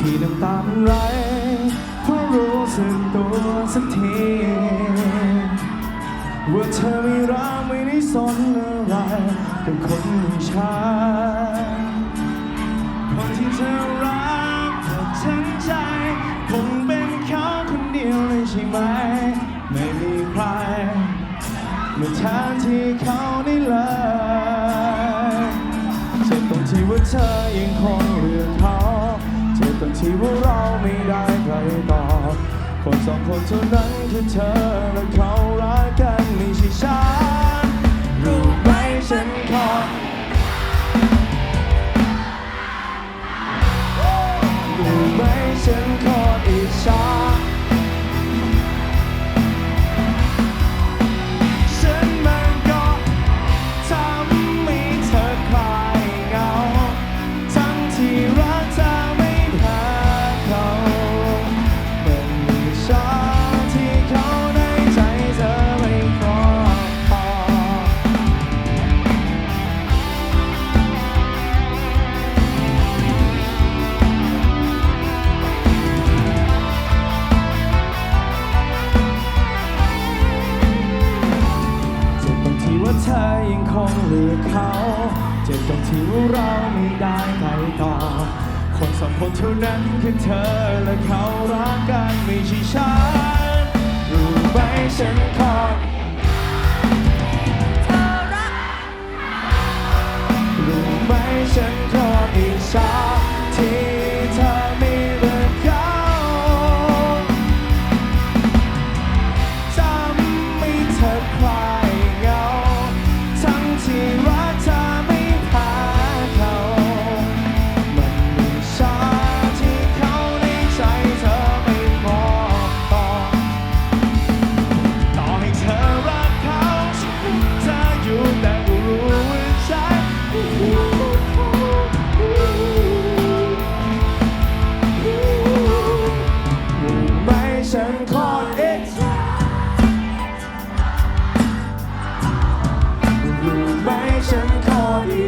ที่น้ำตามันไหลเพราะรู้สึกตัวสักทีว่าเธอไม่รักไม่ได้สนอะไรกับคนอย่างฉันคนที่เธอรักเธอทั้งใจ คงเป็นเขาคนเดียวเลยใช่ไหม ไม่มีใครมาแทนที่เขาได้เลยจ็บตรงที่ว่าเธอยังคงเลือกเขา ที่ว่าเราไม่ได้ใครต่อ คนสองคนเท่านั้นคือเธอและเขา ธอยังคงเลือกเขา เจ็บตรงที่เราไม่ได้ไปต่อ คนสองคนเท่านั้นคือเธอและเขารักกันไม่ใช่ฉันรู้ไหมฉันขอ